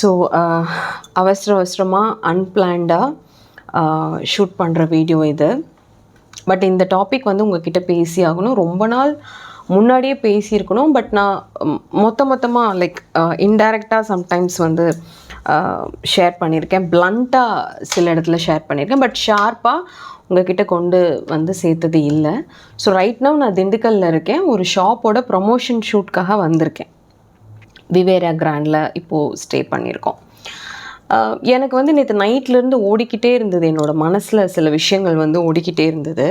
So uh, அவசர அவசரமாக அன்பிளான்டாக ஷூட் பண்ணுற வீடியோ இது. பட் இந்த டாபிக் வந்து உங்ககிட்ட பேசி ஆகணும். ரொம்ப நாள் முன்னாடியே பேசியிருக்கணும். பட் நான் மொத்த மொத்தமாக லைக் இன்டைரக்டாக சம்டைம்ஸ் வந்து ஷேர் பண்ணியிருக்கேன். பிளண்ட்டாக சில இடத்துல ஷேர் பண்ணியிருக்கேன். பட் ஷார்ப்பாக உங்ககிட்ட கொண்டு வந்து சேர்த்தது இல்லை. ஸோ ரைட் நான் திண்டுக்கல்ல இருக்கேன். ஒரு ஷாப்போட ப்ரொமோஷன் ஷூட்காக வந்திருக்கேன். விவேரா கிராண்டில் இப்போது ஸ்டே பண்ணியிருக்கோம். எனக்கு வந்து நேற்று நைட்லேருந்து ஓடிக்கிட்டே இருந்தது. என்னோடய மனசில் சில விஷயங்கள் வந்து ஓடிக்கிட்டே இருந்தது.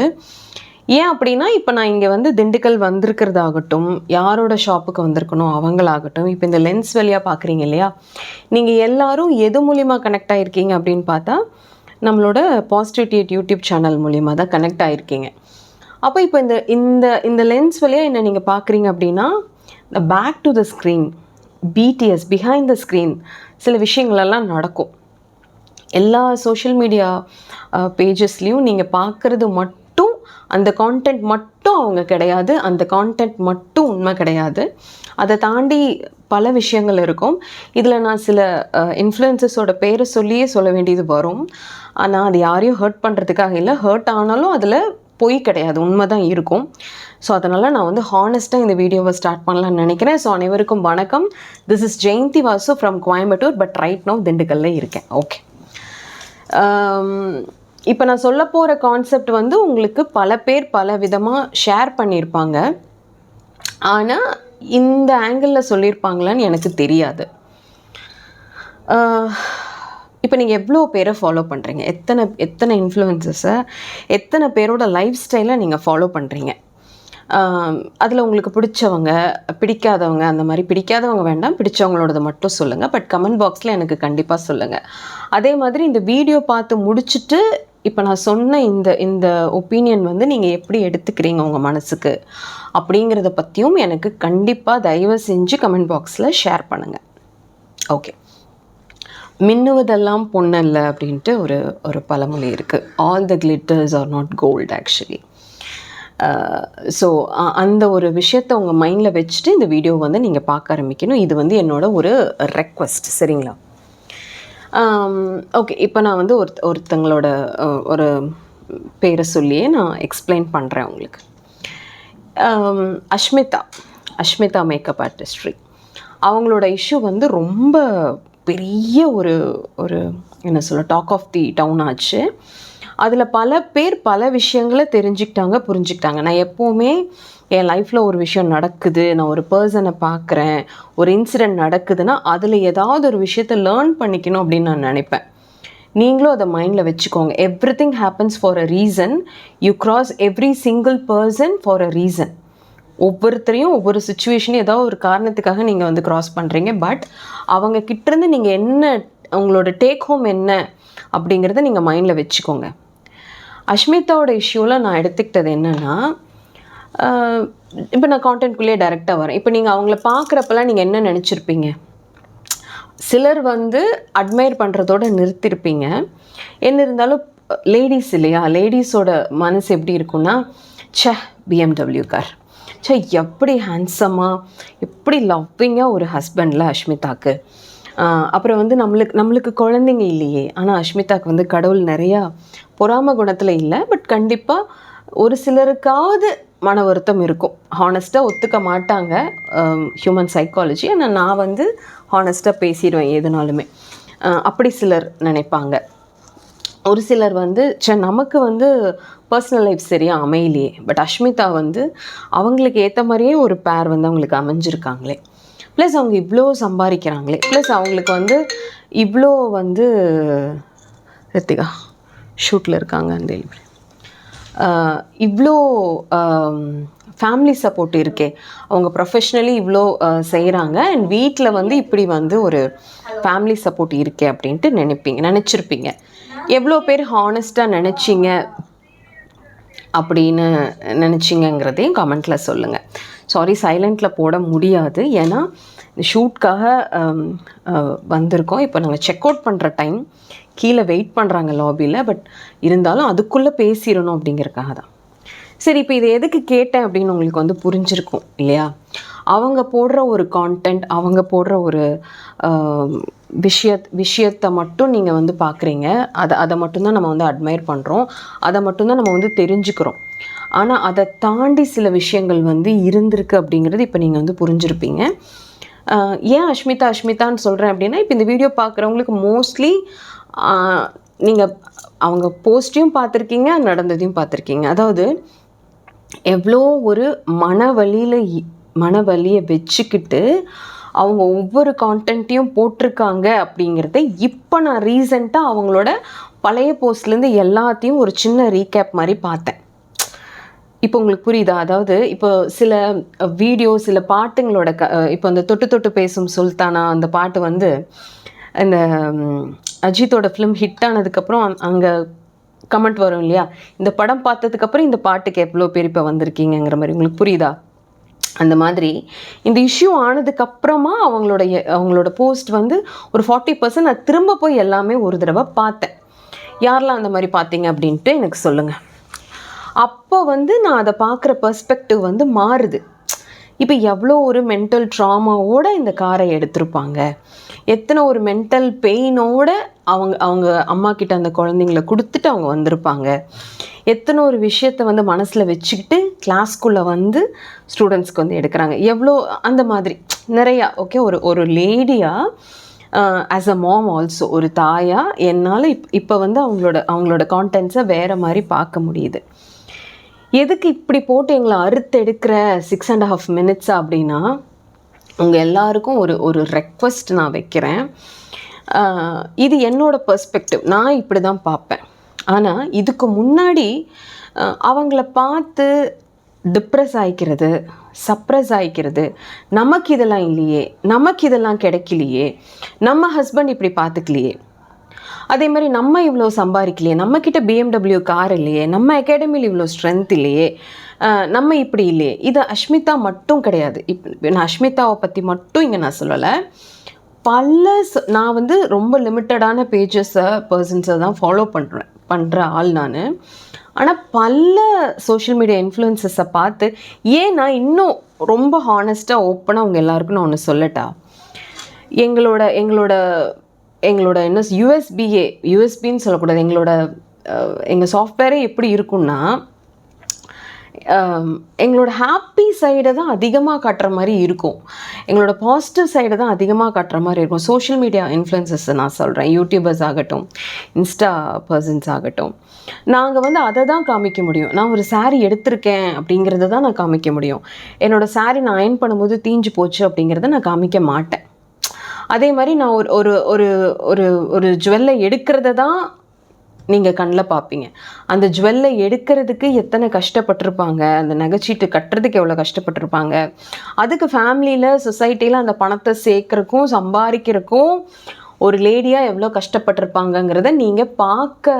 ஏன் அப்படின்னா இப்போ நான் இங்கே வந்து திண்டுக்கல் வந்திருக்கிறதாகட்டும் யாரோட ஷாப்புக்கு வந்திருக்கணும் அவங்களாகட்டும் இப்போ இந்த லென்ஸ் வழியாக பார்க்குறீங்க இல்லையா? நீங்கள் எல்லாரும் எது மூலிமா கனெக்ட் ஆகிருக்கீங்க அப்படின்னு பார்த்தா நம்மளோட பாசிட்டிவிட்டி யூடியூப் சேனல் மூலிமா தான் கனெக்ட் ஆகிருக்கீங்க அப்போ இப்போ இந்த இந்த இந்த லென்ஸ் வழியாக என்ன நீங்கள் பார்க்குறீங்க அப்படின்னா back to the screen BTS behind the screen சில விஷயங்களெல்லாம் நடக்கும். எல்லா சோஷியல் மீடியா பேஜஸ்லேயும் நீங்கள் பார்க்குறது மட்டும் அந்த கான்டென்ட் மட்டும் அவங்க கிடையாது. அந்த கான்டென்ட் மட்டும் உண்மை கிடையாது. அதை தாண்டி பல விஷயங்கள் இருக்கும். இதில் நான் சில இன்ஃப்ளூயன்சஸோட பேரை சொல்லியே சொல்ல வேண்டியது வரும். ஆனால் அது யாரையும் ஹர்ட் பண்ணுறதுக்காக இல்லை. ஹர்ட் ஆனாலும் அதில் பொய் கிடையாது உண்மை தான் இருக்கும். ஸோ அதனால் நான் வந்து ஹானஸ்ட்டாக இந்த வீடியோவை ஸ்டார்ட் பண்ணலாம்னு நினைக்கிறேன். ஸோ அனைவருக்கும் வணக்கம். This is Jayanthi Vasu from Coimbatore but right now திண்டுக்கல்ல இருக்கேன். ஓகே um, இப்போ நான் சொல்ல போகிற கான்செப்ட் வந்து உங்களுக்கு பல பேர் பல விதமாக ஷேர் பண்ணியிருப்பாங்க ஆனால் இந்த ஆங்கிளில் சொல்லியிருப்பாங்களான்னு எனக்கு தெரியாது. Uh, இப்போ நீங்கள் எவ்வளோ பேரை ஃபாலோ பண்ணுறீங்க எத்தனை எத்தனை இன்ஃப்ளூயன்சஸை எத்தனை பேரோட லைஃப் ஸ்டைலை நீங்கள் ஃபாலோ பண்ணுறீங்க அதில் உங்களுக்கு பிடிச்சவங்க பிடிக்காதவங்க அந்த மாதிரி பிடிக்காதவங்க வேண்டாம் பிடிச்சவங்களோடது மட்டும் சொல்லுங்கள் பட் கமெண்ட் பாக்ஸில் எனக்கு கண்டிப்பாக சொல்லுங்கள் அதே மாதிரி இந்த வீடியோ பார்த்து முடிச்சுட்டு இப்போ நான் சொன்ன இந்த இந்த ஒப்பீனியன் வந்து நீங்கள் எப்படி எடுத்துக்கிறீங்க உங்கள் மனசுக்கு? அப்படிங்கிறத பற்றியும் எனக்கு கண்டிப்பாக தயவு செஞ்சு கமெண்ட் பாக்ஸில் ஷேர் பண்ணுங்கள் ஓகே மின்னுவதெல்லாம் பொன்னல்ல அப்படின்ட்டு ஒரு ஒரு பழமொழி இருக்குது all the glitters are not gold actually so அந்த ஒரு விஷயத்தை உங்கள் மைண்டில் வச்சுட்டு இந்த வீடியோ வந்து நீங்கள் பார்க்க ஆரம்பிக்கணும். இது வந்து என்னோட ஒரு ரெக்வஸ்ட் சரிங்களா? ஓகே இப்போ நான் வந்து ஒரு ஒருத்தங்களோட ஒரு பேரை சொல்லியே நான் எக்ஸ்பிளைன் பண்ணுறேன் உங்களுக்கு. அஷ்மிதா. அஷ்மிதா மேக்கப் ஆர்டிஸ்ட்ரி அவங்களோட இஷ்யூ வந்து ரொம்ப பெரிய ஒரு ஒரு என்ன சொல்ல டாக் ஆஃப் தி டவுன் ஆச்சு. அதில் பல பேர் பல விஷயங்களை தெரிஞ்சுக்கிட்டாங்க புரிஞ்சுக்கிட்டாங்க. நான் எப்போவுமே என் லைஃப்பில் ஒரு விஷயம் நடக்குது நான் ஒரு பர்சனை பார்க்குறேன் ஒரு இன்சிடெண்ட் நடக்குதுன்னா அதில் ஏதாவது ஒரு விஷயத்தை லேர்ன் பண்ணிக்கணும் அப்படின்னு நான் நினைப்பேன். நீங்களும் அதை மைண்டில் வச்சுக்கோங்க. Every thing happens for a reason you cross every single person for a reason ஒவ்வொருத்தரையும் ஒவ்வொரு சுச்சுவேஷனையும் ஏதாவது ஒரு காரணத்துக்காக நீங்கள் வந்து க்ராஸ் பண்ணுறீங்க பட் அவங்க கிட்டேருந்து நீங்கள் என்ன உங்களோட டேக் ஹோம் என்ன அப்படிங்கிறத நீங்கள் மைண்டில் வச்சுக்கோங்க. அஷ்மிதாவோட இஷ்யூவில் நான் எடுத்துக்கிட்டது என்னென்னா இப்போ நான் கான்டென்ட்குள்ளேயே டைரெக்டாக வரேன். இப்போ நீங்கள் அவங்கள பார்க்குறப்பெல்லாம் நீங்கள் என்ன நினச்சிருப்பீங்க? சிலர் வந்து அட்மையர் பண்ணுறதோட நிறுத்திருப்பீங்க. என்ன இருந்தாலும் லேடிஸ் இல்லையா? லேடிஸோட மனசு எப்படி இருக்கும்னா ச பிஎம்டபிள்யூ கார் ச்சே எப்படி ஹேண்ட்ஸமாக எப்படி லவ்விங்காக ஒரு ஹஸ்பண்டில் அஷ்மிதாக்கு? அப்புறம் வந்து நம்மளுக்கு நம்மளுக்கு குழந்தைங்க இல்லையே. ஆனால் அஷ்மிதாக்கு வந்து கடவுள் நிறையா பொறாம குணத்தில் இல்லை. பட் கண்டிப்பாக ஒரு சிலருக்காவது மன வருத்தம் இருக்கும். ஹானஸ்ட்டாக ஒத்துக்க மாட்டாங்க ஹியூமன் சைக்காலஜி ஆனால் நான் வந்து ஹானஸ்ட்டாக பேசிடுவேன் எதுனாலுமே. அப்படி சிலர் நினைப்பாங்க. ஒரு சிலர் வந்து சே நமக்கு வந்து பர்சனல் லைஃப் சரியாக அமையலையே. பட் அஷ்மிதா வந்து அவங்களுக்கு ஏற்ற மாதிரியே ஒரு பேர் வந்து அவங்களுக்கு அமைஞ்சிருக்காங்களே. ப்ளஸ் அவங்க இவ்வளோ சம்பாதிக்கிறாங்களே ப்ளஸ் அவங்களுக்கு வந்து இவ்வளோ வந்து ரித்திகா ஷூட்டில் இருக்காங்க அந்த இவ்வளோ ஃபேமிலி சப்போர்ட் இருக்கே. அவங்க ப்ரொஃபஷ்னலி இவ்வளோ செய்கிறாங்க அண்ட் வீட்டில் வந்து இப்படி வந்து ஒரு ஃபேமிலி சப்போர்ட் இருக்கே அப்படின்ட்டு நினைப்பீங்க நினச்சிருப்பீங்க. எவ்வளோ பேர் ஹானஸ்ட்டாக நினச்சிங்க அப்படின்னு நினச்சிங்கங்கிறதையும் கமெண்ட்டில் சொல்லுங்கள் சாரி சைலண்ட்டில் போட முடியாது. ஏன்னா இந்த ஷூட்காக வந்திருக்கோம். இப்போ நாங்கள் செக் அவுட் பண்ணுற டைம் கீழே வெயிட் பண்ணுறாங்க லாபியில் பட் இருந்தாலும் அதுக்குள்ளே பேசிடணும் அப்படிங்கிறக்காக தான் சரி இப்போ இதை எதுக்கு கேட்டேன் அப்படின்னு உங்களுக்கு வந்து புரிஞ்சிருக்கும் இல்லையா? அவங்க போடுற ஒரு கான்டென்ட் அவங்க போடுற ஒரு விஷய விஷயத்தை மட்டும் நீங்கள் வந்து பார்க்குறீங்க அதை அதை மட்டும்தான் நம்ம வந்து அட்மையர் பண்ணுறோம் அதை மட்டும்தான் நம்ம வந்து தெரிஞ்சுக்கிறோம். ஆனால் அதை தாண்டி சில விஷயங்கள் வந்து இருந்திருக்கு அப்படிங்கிறது இப்போ நீங்கள் வந்து புரிஞ்சிருப்பீங்க. ஏன் அஷ்மிதா அஷ்மிதான்னு சொல்கிறேன் அப்படின்னா இப்போ இந்த வீடியோ பார்க்குறவங்களுக்கு மோஸ்ட்லி நீங்கள் அவங்க போஸ்ட்டையும் பார்த்துருக்கீங்க நடந்ததையும் பார்த்துருக்கீங்க அதாவது எவ்வளோ ஒரு மன வழியில் மனவலியை வச்சுக்கிட்டு அவங்க ஒவ்வொரு கான்டென்ட்டையும் போட்டிருக்காங்க அப்படிங்கிறத இப்போ நான் ரீசெண்டாக அவங்களோட பழைய போஸ்ட்லேருந்து எல்லாத்தையும் ஒரு சின்ன ரீகேப் மாதிரி பார்த்தேன். இப்போ உங்களுக்கு புரியுதா? அதாவது இப்போ சில வீடியோ சில பாட்டுங்களோட க இப்போ அந்த தொட்டு தொட்டு பேசும் சுல்தானா அந்த பாட்டு வந்து இந்த அஜித்தோட ஃபிலிம் ஹிட் ஆனதுக்கப்புறம் அங்கே கமெண்ட் வரும் இல்லையா? இந்த படம் பார்த்ததுக்கப்புறம் இந்த பாட்டுக்கு எவ்வளோ பேர் இப்போ வந்திருக்கீங்கங்கிற மாதிரி. உங்களுக்கு புரியுதா? அந்த மாதிரி. இந்த இஷ்யூ ஆனதுக்கப்புறமா அவங்களோட எ- அவங்களோட போஸ்ட் வந்து ஒரு ஃபார்ட்டி பர்சன்ட் நான் திரும்ப போய் எல்லாமே ஒரு தடவை பார்த்தேன். யாரெல்லாம் அந்த மாதிரி பார்த்தீங்க அப்படின்ட்டு எனக்கு சொல்லுங்கள் அப்போ வந்து நான் அதை பார்க்குற பர்ஸ்பெக்டிவ் வந்து மாறுது. இப்போ எவ்வளோ ஒரு மென்டல் ட்ராமாவோட இந்த காரை எடுத்திருப்பாங்க. எத்தனை ஒரு மென்டல் பெயினோட அவங்க அவங்க அம்மா கிட்ட அந்த குழந்தைங்கள கொடுத்துட்டு அவங்க வந்திருப்பாங்க. எத்தனை ஒரு விஷயத்தை வந்து மனசில் வச்சுக்கிட்டு கிளாஸ்க்குள்ளே வந்து ஸ்டூடெண்ட்ஸ்க்கு வந்து எடுக்கிறாங்க. எவ்வளோ அந்த மாதிரி. நிறையா ஓகே ஒரு ஒரு லேடியாக ஆஸ் அ மாம் ஆல்சோ ஒரு தாயாக என்னால் இப் இப்போ வந்து அவங்களோட அவங்களோட கான்டென்ட்ஸை வேறு மாதிரி பார்க்க முடியுது. எதுக்கு இப்படி போட்டு எங்களை அறுத்து எடுக்கிற சிக்ஸ் அண்ட் ஹாஃப் மினிட்ஸ் அப்படின்னா உங்கள் எல்லாருக்கும் ஒரு ஒரு ரெக்வஸ்ட் நான் வைக்கிறேன். இது என்னோட பெர்ஸ்பெக்டிவ் நான் இப்படி தான் பார்ப்பேன். ஆனால் இதுக்கு முன்னாடி அவங்கள பார்த்து டிப்ரெஸ் ஆகிக்கிறது சப்ரஸ் ஆகிக்கிறது நமக்கு இதெல்லாம் இல்லையே நமக்கு இதெல்லாம் கிடைக்கலையே நம்ம ஹஸ்பண்ட் இப்படி பார்த்துக்கலையே அதே மாதிரி நம்ம இவ்வளோ சம்பாதிக்கலையே நம்மக்கிட்ட பிஎம்டபிள்யூ கார் இல்லையே நம்ம அகாடமியில் இவ்வளோ ஸ்ட்ரென்த் இல்லையே நம்ம இப்படி இல்லையே. இது அஷ்மிதா மட்டும் கிடையாது. இப் நான் அஷ்மிதாவை பற்றி மட்டும் இங்கே நான் சொல்லலை. பல ச- நான் வந்து ரொம்ப லிமிட்டடான பேஜஸை பர்சன்ஸை தான் ஃபாலோ பண்ணுறேன் பண்ணுற ஆள் நான். ஆனால் பல சோஷியல் மீடியா இன்ஃப்ளூயன்சஸை பார்த்து ஏன் நான் இன்னும் ரொம்ப ஹானஸ்ட்டாக ஓப்பனாக அவங்க எல்லாருக்கும் நான் ஒன்று சொல்லட்டா? எங்களோட எங்களோட எங்களோட என்ன யூஎஸ்பிஏ யூஎஸ்பின்னு சொல்லக்கூடாது. எங்களோட எங்கள் சாஃப்ட்வேரே எப்படி இருக்கும்னா எங்களோட ஹாப்பி சைடை தான் அதிகமாக காட்டுற மாதிரி இருக்கும். எங்களோட பாசிட்டிவ் சைடை தான் அதிகமாக காட்டுற மாதிரி இருக்கும். சோஷியல் மீடியா இன்ஃப்ளூயன்சஸ் நான் சொல்கிறேன் யூடியூபர்ஸ் ஆகட்டும் இன்ஸ்டா பர்சன்ஸ் ஆகட்டும். நாங்கள் வந்து அதை தான் காமிக்க முடியும். நான் ஒரு saree எடுத்திருக்கேன் அப்படிங்கிறத தான் நான் காமிக்க முடியும். என்னோட saree நான் அயன் பண்ணும்போது தீஞ்சு போச்சு அப்படிங்கிறத நான் காமிக்க மாட்டேன். அதே மாதிரி நான் ஒரு ஒரு ஒரு ஒரு ஒரு ஜுவல்லை எடுக்கிறத தான் நீங்கள் கண்ணில் பார்ப்பீங்க அந்த ஜுவல்லை எடுக்கிறதுக்கு எத்தனை கஷ்டப்பட்டிருப்பாங்க? அந்த நகைச்சீட்டு கட்டுறதுக்கு எவ்வளோ கஷ்டப்பட்டிருப்பாங்க? அதுக்கு ஃபேமிலியில் சொசைட்டியில் அந்த பணத்தை சேர்க்குறக்கும் சம்பாதிக்கிறக்கும் ஒரு லேடியாக எவ்வளோ கஷ்டப்பட்டிருப்பாங்கங்கிறத நீங்கள் பார்க்க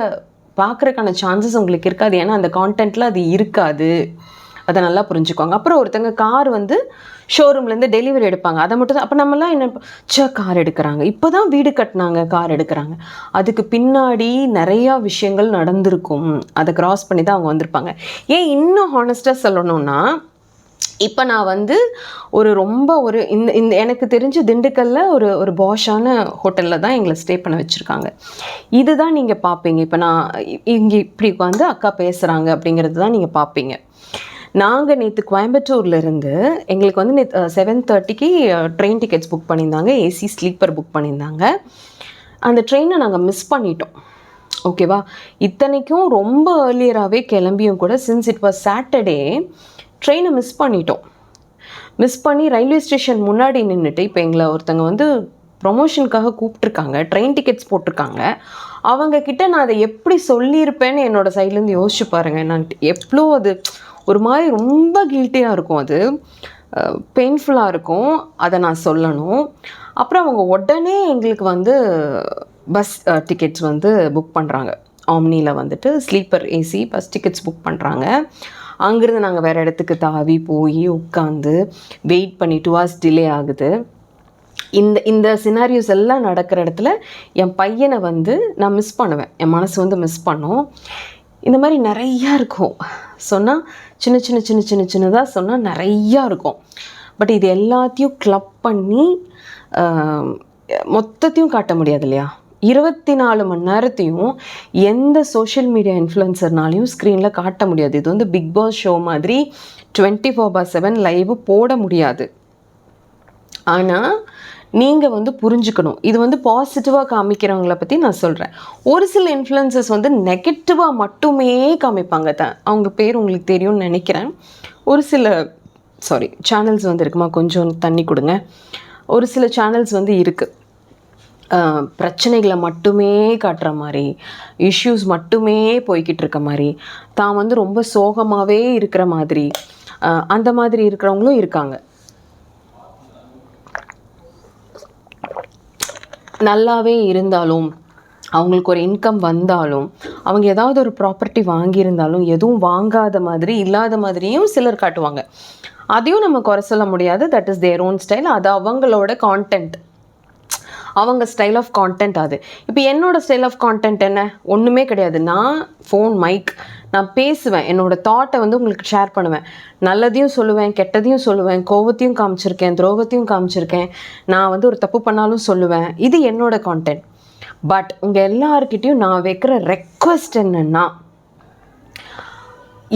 பார்க்குறக்கான சான்சஸ் உங்களுக்கு இருக்காது. ஏன்னா அந்த கான்டென்ட்டில் அது இருக்காது. அதை நல்லா புரிஞ்சுக்குவாங்க. அப்புறம் ஒருத்தங்க கார் வந்து ஷோரூம்லேருந்து டெலிவரி எடுப்பாங்க. அதை மட்டும் தான் அப்போ நம்மலாம் என்ன சே கார் எடுக்கிறாங்க. இப்போ தான் வீடு கட்டினாங்க கார் எடுக்கிறாங்க. அதுக்கு பின்னாடி நிறையா விஷயங்கள் நடந்திருக்கும். அதை கிராஸ் பண்ணி தான் அவங்க வந்திருப்பாங்க. ஏன் இன்னும் ஹானஸ்ட்டாக சொல்லணும்னா இப்போ நான் வந்து ஒரு ரொம்ப ஒரு இந்த இந்த எனக்கு தெரிஞ்ச திண்டுக்கல்ல ஒரு ஒரு பாஷான ஹோட்டலில் தான் எங்களை ஸ்டே பண்ண வச்சுருக்காங்க. இதுதான் நீங்கள் பார்ப்பீங்க இப்போ நான் இங்கே இப்படி உட்காந்து அக்கா பேசுகிறாங்க அப்படிங்கிறது தான் நீங்கள் பார்ப்பீங்க நாங்கள் நேற்று கோயம்புத்தூர்லேருந்து எங்களுக்கு வந்து நேற்று செவன் தேர்ட்டிக்கு ட்ரெயின் டிக்கெட்ஸ் புக் பண்ணியிருந்தாங்க. ஏசி ஸ்லீப்பர் புக் பண்ணியிருந்தாங்க. அந்த ட்ரெயினை நாங்கள் மிஸ் பண்ணிட்டோம். ஓகேவா இத்தனைக்கும் ரொம்ப ஏர்லியராகவே கிளம்பியும் கூட சின்ஸ் இட் வாஸ் சாட்டர்டே ட்ரெயினை மிஸ் பண்ணிட்டோம். மிஸ் பண்ணி ரயில்வே ஸ்டேஷன் முன்னாடி நின்றுட்டு இப்போ எங்களை ஒருத்தங்க வந்து ப்ரொமோஷனுக்காக கூப்பிட்ருக்காங்க ட்ரெயின் டிக்கெட்ஸ் போட்டிருக்காங்க. அவங்கக்கிட்ட நான் அதை எப்படி சொல்லியிருப்பேன்னு என்னோடய சைட்லேருந்து யோசிச்சு பாருங்கள் நான் எவ்வளோ அது ஒரு மாதிரி ரொம்ப கில்ட்டியாக இருக்கும் அது. பெயின்ஃபுல்லாக இருக்கும். அதை நான் சொல்லணும். அப்புறம் அவங்க உடனே எங்களுக்கு வந்து பஸ் டிக்கெட்ஸ் வந்து புக் பண்ணுறாங்க ஆம்னியில் வந்துட்டு sleeper AC bus tickets book பண்ணுறாங்க அங்கேருந்து நாங்கள் வேறு இடத்துக்கு தாவி போய் உட்காந்து வெயிட் பண்ணி டூ ஹவர்ஸ் டிலே ஆகுது. இந்த இந்த சினாரியோஸ் எல்லாம் நடக்கிற இடத்துல என் பையனை வந்து நான் மிஸ் பண்ணுவேன். என் மனசு வந்து மிஸ் பண்ணும். இந்த மாதிரி நிறையா இருக்கும். சொன்னால் சின்ன சின்ன சின்ன சின்ன சின்னதாக சொன்னால் நிறையா இருக்கும். பட் இது எல்லாத்தையும் கிளப் பண்ணி மொத்தத்தையும் காட்ட முடியாது இல்லையா? இருபத்தி நாலு மணி நேரத்தையும் எந்த சோஷியல் மீடியா இன்ஃப்ளூயன்சர்னாலையும் ஸ்க்ரீனில் காட்ட முடியாது. இது வந்து பிக் பாஸ் ஷோ மாதிரி twenty four by seven live போட முடியாது. ஆனால் நீங்கள் வந்து புரிஞ்சுக்கணும். இது வந்து பாசிட்டிவாக காமிக்கிறவங்கள பற்றி நான் சொல்கிறேன் ஒரு சில இன்ஃப்ளூயன்சஸ் வந்து நெகட்டிவாக மட்டுமே காமிப்பாங்க தான். அவங்க பேர் உங்களுக்கு தெரியும்னு நினைக்கிறேன். ஒரு சில சாரி சேனல்ஸ் வந்து இருக்குமா? கொஞ்சம் தண்ணி கொடுங்க. ஒரு சில சேனல்ஸ் வந்து இருக்குது பிரச்சனைகளை மட்டுமே காட்டுற மாதிரி இஷ்யூஸ் மட்டுமே போய்கிட்டு இருக்க மாதிரி தான் வந்து ரொம்ப சோகமாகவே இருக்கிற மாதிரி அந்த மாதிரி இருக்கிறவங்களும் இருக்காங்க. நல்லாவே இருந்தாலும் அவங்களுக்கு ஒரு இன்கம் வந்தாலும் அவங்க ஏதாவது ஒரு ப்ராப்பர்ட்டி வாங்கியிருந்தாலும் எதுவும் வாங்காத மாதிரி இல்லாத மாதிரியும் சிலர் காட்டுவாங்க. அதையும் நம்ம குறை சொல்ல முடியாது. That is their own style அது அவங்களோட கான்டென்ட் அவங்க ஸ்டைல் ஆஃப் கான்டென்ட் அது. இப்போ என்னோட ஸ்டைல் ஆஃப் கான்டென்ட் என்ன? ஒன்றுமே கிடையாது. நான் ஃபோன் மைக் நான் பேசுவேன். என்னோட தாட்டை வந்து உங்களுக்கு ஷேர் பண்ணுவேன். நல்லதையும் சொல்லுவேன் கெட்டதையும் சொல்லுவேன் கோவத்தையும் காமிச்சிருக்கேன் துரோகத்தையும் காமிச்சிருக்கேன். நான் வந்து ஒரு தப்பு பண்ணாலும் சொல்லுவேன். இது என்னோட கான்டென்ட் பட் உங்கள் எல்லாருக்கிட்டேயும் நான் வைக்கிற ரெக்வஸ்ட் என்னென்னா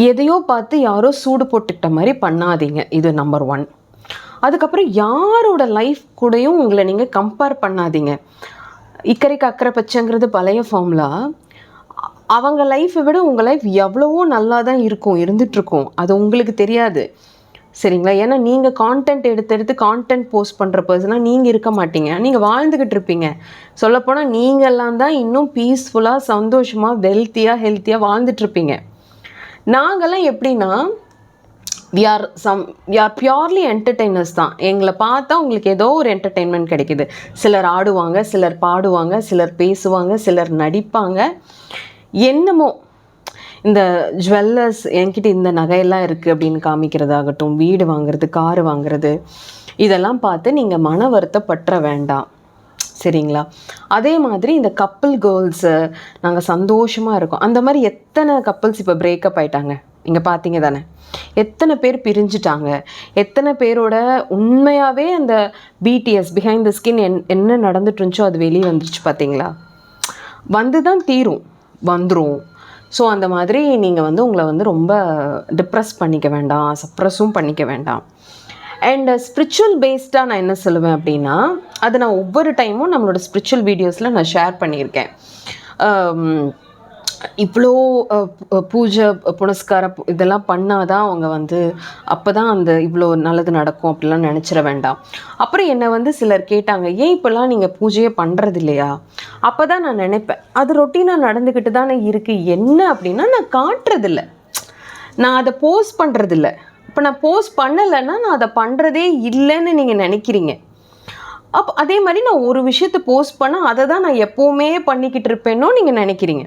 எதையோ பார்த்து யாரோ சூடு போட்டுக்கிட்ட மாதிரி பண்ணாதீங்க. இது நம்பர் ஒன் அதுக்கப்புறம் யாரோட லைஃப் கூடயும் உங்களை நீங்கள் கம்பேர் பண்ணாதீங்க. இக்கரைக்கு அக்கறை பச்சைங்கிறது பழைய ஃபார்முலா அவங்க லைஃப்பை விட உங்கள் லைஃப் எவ்வளவோ நல்லா தான் இருக்கும் இருந்துகிட்ருக்கும் அது உங்களுக்கு தெரியாது. சரிங்களா? ஏன்னா நீங்கள் கான்டென்ட் எடுத்து எடுத்து கான்டென்ட் போஸ்ட் பண்ணுற பர்சனாக நீங்கள் இருக்க மாட்டீங்க. நீங்கள் வாழ்ந்துக்கிட்டு இருப்பீங்க. சொல்லப்போனால் நீங்கள்லாம் தான் இன்னும் பீஸ்ஃபுல்லாக சந்தோஷமாக வெல்த்தியாக ஹெல்த்தியாக வாழ்ந்துட்டுருப்பீங்க. நாங்கள்லாம் எப்படின்னா we are some we are purely entertainers தான். எங்களை பார்த்தா உங்களுக்கு ஏதோ ஒரு என்டர்டெயின்மெண்ட் கிடைக்கிது. சிலர் ஆடுவாங்க சிலர் பாடுவாங்க சிலர் பேசுவாங்க சிலர் நடிப்பாங்க. என்னமோ இந்த ஜுவல்லர்ஸ் என்கிட்ட இந்த நகையெல்லாம் இருக்குது அப்படின்னு காமிக்கிறதாகட்டும் வீடு வாங்குறது கார் வாங்குறது இதெல்லாம் பார்த்து நீங்கள் மன வருத்தப்பற்ற வேண்டாம். சரிங்களா? அதே மாதிரி இந்த கப்பல் கேர்ள்ஸு நாங்கள் சந்தோஷமாக இருக்கோம். அந்த மாதிரி எத்தனை கப்பல்ஸ் இப்போ பிரேக்கப் ஆயிட்டாங்க? இங்கே பார்த்தீங்க தானே? எத்தனை பேர் பிரிஞ்சுட்டாங்க? எத்தனை பேரோட உண்மையாகவே அந்த பிடிஎஸ் பிஹைண்ட் த ஸ்கின் என் என்ன நடந்துட்டு இருந்துச்சோ அது வெளியே வந்துருச்சு பார்த்தீங்களா வந்து தான் தீரும். வந்துடும் ஸோ அந்த மாதிரி நீங்கள் வந்து உங்களை வந்து ரொம்ப டிப்ரெஸ் பண்ணிக்க வேண்டாம் சப்ரஸும் பண்ணிக்க வேண்டாம். அண்ட் ஸ்பிரிச்சுவல் பேஸ்டாக நான் என்ன சொல்லுவேன் அப்படின்னா அது நான் ஒவ்வொரு டைமும் நம்மளோட ஸ்பிரிச்சுவல் வீடியோஸில் நான் ஷேர் பண்ணியிருக்கேன். Um, இவ்வளோ பூஜை புனஸ்கார இதெல்லாம் இதெல்லாம் பண்ணாதான் அவங்க வந்து அப்போ தான் அந்த இவ்வளோ நல்லது நடக்கும் அப்படிலாம் நினச்சிட வேண்டாம். அப்புறம் என்னை வந்து சிலர் கேட்டாங்க ஏன் இப்போல்லாம் நீங்கள் பூஜையே பண்ணுறது இல்லையா அப்போ தான் நான் நினைப்பேன். அது ரொட்டீனாக நடந்துக்கிட்டு தானே இருக்குது என்ன அப்படின்னா நான் காட்டுறதில்ல. நான் அதை போஸ்ட் பண்ணுறதில்ல இப்போ நான் போஸ்ட் பண்ணலைன்னா நான் அதை பண்ணுறதே இல்லைன்னு நீங்கள் நினைக்கிறீங்க. அப்போ அதே மாதிரி நான் ஒரு விஷயத்தை போஸ்ட் பண்ணால் அதை தான் நான் எப்போவுமே பண்ணிக்கிட்டு இருப்பேனோ நீங்கள் நினைக்கிறீங்க.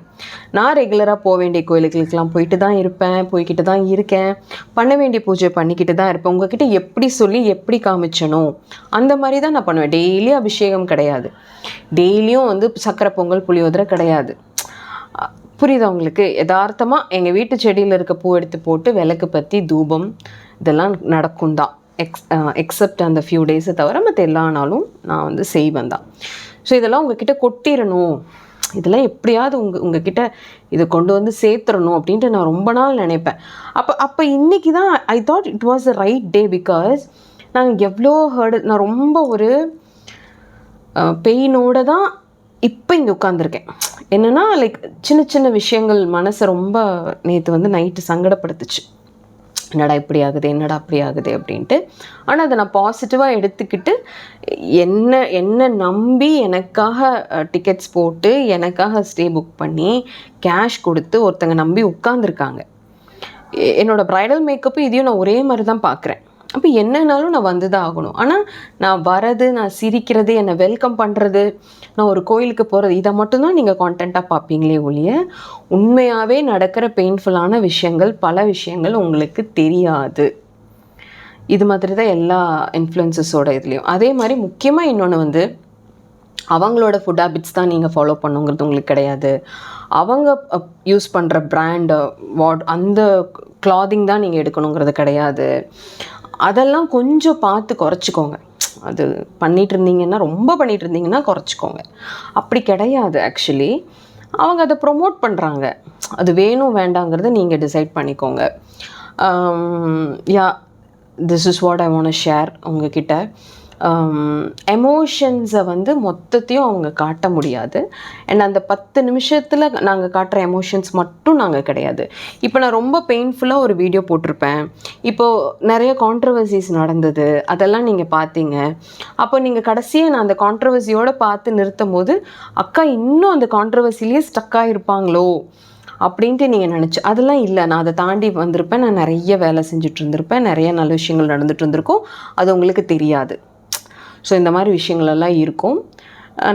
நான் ரெகுலராக போக வேண்டிய கோயிலுகளுக்கெல்லாம் போயிட்டு தான் இருப்பேன் போய்கிட்டு தான் இருக்கேன். பண்ண வேண்டிய பூஜை பண்ணிக்கிட்டு தான் இருப்பேன். உங்ககிட்ட எப்படி சொல்லி எப்படி காமிச்சணும் அந்த மாதிரி தான் நான் பண்ணுவேன். டெய்லி அபிஷேகம் கிடையாது. டெய்லியும் வந்து சக்கரை பொங்கல் புளியோதரை கிடையாது. புரியுதா உங்களுக்கு? யதார்த்தமாக எங்கள் வீட்டு செடியில் இருக்க பூ எடுத்து போட்டு விளக்கு பற்றி தூபம் இதெல்லாம் நடக்கும் தான் எக்ஸ் எக்ஸப்ட் uh, அந்த ஃபியூ டேஸை தவிர மற்ற எல்லா நாளும் நான் வந்து செய்வேன் தான். ஸோ இதெல்லாம் உங்ககிட்ட கொட்டிடணும் இதெல்லாம் எப்படியாவது உங்கள் உங்ககிட்ட இதை கொண்டு வந்து சேர்த்துறணும் அப்படின்ட்டு நான் ரொம்ப நாள் நினைப்பேன். அப்போ அப்போ இன்றைக்கி தான் I thought it was a right day because நாங்கள் எவ்வளோ ஹர்டு நான் ரொம்ப ஒரு பெயினோடு தான் இப்போ இங்கே உட்காந்துருக்கேன் என்னென்னா லைக் சின்ன சின்ன விஷயங்கள் மனசை ரொம்ப நேற்று வந்து நைட்டு சங்கடப்படுத்துச்சு. என்னடா இப்படி ஆகுது என்னடா அப்படி ஆகுது அப்படின்ட்டு. ஆனால் அதை நான் பாசிட்டிவாக எடுத்துக்கிட்டு என்ன என்ன நம்பி எனக்காக டிக்கெட்ஸ் போட்டு எனக்காக ஸ்டே புக் பண்ணி கேஷ் கொடுத்து ஒருத்தங்க நம்பி உட்காந்துருக்காங்க என்னோடய ப்ரைடல் மேக்கப்பு இதையும் நான் ஒரே மாதிரி தான் பார்க்குறேன் அப்போ என்னன்னாலும் நான் வந்து தான் ஆகணும். ஆனால் நான் வரது நான் சிரிக்கிறது என்னை வெல்கம் பண்ணுறது நான் ஒரு கோயிலுக்கு போகிறது இதை மட்டும்தான் நீங்கள் கான்டென்ட்டாக பார்ப்பீங்களே ஒழிய உண்மையாகவே நடக்கிற பெயின்ஃபுல்லான விஷயங்கள் பல விஷயங்கள் உங்களுக்கு தெரியாது. இது மாதிரி தான் எல்லா இன்ஃப்ளூயன்சஸோட இதுலேயும். அதே மாதிரி முக்கியமாக இன்னொன்று வந்து அவங்களோட ஃபுட் ஹேபிட்ஸ் தான் நீங்கள் ஃபாலோ பண்ணுங்கிறது உங்களுக்கு கிடையாது. அவங்க யூஸ் பண்ணுற பிராண்டு வாட் அந்த கிளாதிங் தான் நீங்கள் எடுக்கணுங்கிறது கிடையாது. அதெல்லாம் கொஞ்சம் பார்த்து குறைச்சிக்கோங்க. அது பண்ணிட்டு இருந்தீங்கன்னா ரொம்ப பண்ணிட்டு இருந்தீங்கன்னா குறைச்சிக்கோங்க. அப்படி கிடையாது ஆக்சுவலி அவங்க அதை ப்ரொமோட் பண்ணுறாங்க அது வேணும் வேண்டாங்கிறத நீங்கள் டிசைட் பண்ணிக்கோங்க. Yeah this is what I want share உங்ககிட்ட. Um, எமோஷன்ஸை வந்து மொத்தத்தையும் அவங்க காட்ட முடியாது. அண்ட் அந்த பத்து நிமிஷத்தில் நாங்கள் காட்டுற எமோஷன்ஸ் மட்டும் நாங்கள் கிடையாது. இப்போ நான் ரொம்ப பெயின்ஃபுல்லாக ஒரு வீடியோ போட்டிருப்பேன். இப்போது நிறைய கான்ட்ரவர்சிஸ் நடந்தது. அதெல்லாம் நீங்கள் பார்த்தீங்க. அப்போ நீங்கள் கடைசியாக நான் அந்த கான்ட்ரவர்சியோடு பார்த்து நிறுத்தும் போது அக்கா இன்னும் அந்த கான்ட்ரவர்சிலேயே ஸ்டக்காக இருப்பாங்களோ அப்படின்ட்டு நீங்கள் நினச்சி அதெல்லாம் இல்லை. நான் அதை தாண்டி வந்திருப்பேன். நான் நிறைய வேலை செஞ்சுட்டு இருந்திருப்பேன். நிறைய நல்ல விஷயங்கள் நடந்துகிட்டு இருந்திருக்கும். அது உங்களுக்கு தெரியாது. ஸோ இந்த மாதிரி விஷயங்கள் எல்லாம் இருக்கும்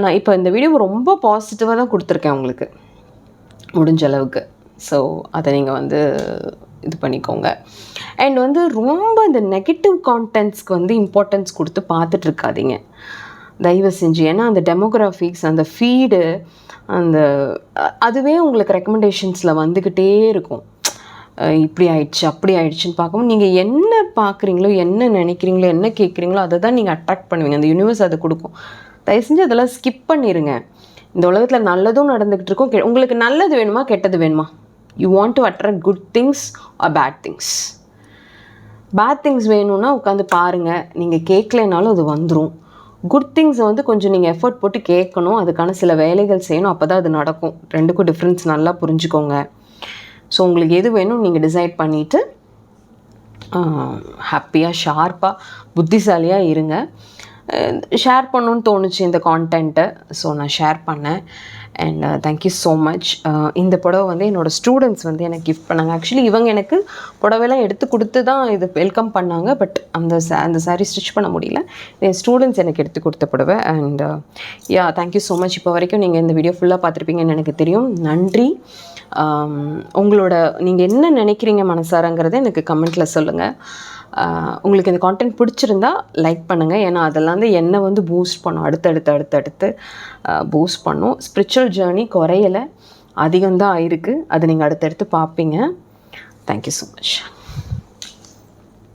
நான் இப்போ இந்த வீடியோ ரொம்ப பாசிட்டிவாக தான் கொடுத்துருக்கேன் உங்களுக்கு. முடிஞ்ச அளவுக்கு. ஸோ அதை நீங்கள் வந்து இது பண்ணிக்கோங்க. அண்ட் வந்து ரொம்ப இந்த நெகட்டிவ் கான்டென்ட்ஸ்க்கு வந்து இம்பார்ட்டன்ஸ் கொடுத்து பார்த்துட்ருக்காதீங்க. தயவு செஞ்சு. ஏன்னா அந்த டெமோகிராஃபிக்ஸ் அந்த ஃபீடு அந்த அதுவே உங்களுக்கு ரெக்கமெண்டேஷன்ஸில் வந்துக்கிட்டே இருக்கும். இப்படி ஆயிடுச்சு அப்படி ஆயிடுச்சுன்னு பார்க்கும்போது நீங்கள் என்ன பார்க்குறீங்களோ என்ன நினைக்கிறீங்களோ என்ன கேட்குறீங்களோ அதை தான் நீங்கள் அட்ராக்ட் பண்ணுவீங்க. அந்த யூனிவர்ஸ் அதை கொடுக்கும். தயவு செஞ்சு அதெல்லாம் ஸ்கிப் பண்ணிடுங்க இந்த உலகத்தில் நல்லதும் நடந்துக்கிட்டு இருக்கும். உங்களுக்கு நல்லது வேணுமா கெட்டது வேணுமா? You want to attract good things or bad things bad things வேணும்னா உட்காந்து பாருங்கள் நீங்கள் கேட்கலைனாலும் அது வந்துடும் குட் திங்ஸை வந்து கொஞ்சம் நீங்கள் எஃபர்ட் போட்டு கேட்கணும். அதுக்கான சில வேலைகள் செய்யணும். அப்போ தான் அது நடக்கும். ரெண்டுக்கும் டிஃப்ரென்ஸ் நல்லா புரிஞ்சுக்கோங்க. ஸோ உங்களுக்கு எது வேணும் நீங்கள் டிசைட் பண்ணிவிட்டு ஹாப்பியாக ஷார்ப்பாக புத்திசாலியாக இருங்க. ஷேர் பண்ணணும்னு தோணுச்சு இந்த கான்டென்ட்டை ஸோ நான் ஷேர் பண்ணேன். And thank you so much இந்த புடவை வந்து என்னோடய ஸ்டூடெண்ட்ஸ் வந்து எனக்கு கிஃப்ட் பண்ணாங்க. ஆக்சுவலி இவங்க எனக்கு புடவைலாம் எடுத்து கொடுத்து தான் இது வெல்கம் பண்ணாங்க. பட் அந்த அந்த சாரீ ஸ்டிச் பண்ண முடியல. என் ஸ்டூடெண்ட்ஸ் எனக்கு எடுத்து கொடுத்த புடவை. And yeah thank you so much இப்போ வரைக்கும் நீங்கள் இந்த வீடியோ ஃபுல்லாக பார்த்துருப்பீங்கன்னு எனக்கு தெரியும். நன்றி. உங்களோட நீங்கள் என்ன நினைக்கிறீங்க மனசாரங்கிறத எனக்கு கமெண்ட்டில் சொல்லுங்கள் உங்களுக்கு இந்த கான்டென்ட் பிடிச்சிருந்தா லைக் பண்ணுங்கள் ஏன்னா அதெல்லாம் வந்து என்னை வந்து பூஸ்ட் பண்ணும்? அடுத்தடுத்து அடுத்தடுத்து பூஸ்ட் பண்ணும். ஸ்பிரிச்சுவல் ஜேர்னி குறையலை. அதிகம்தான் ஆயிருக்கு அது நீங்கள் அடுத்தடுத்து பார்ப்பீங்க. Thank you so much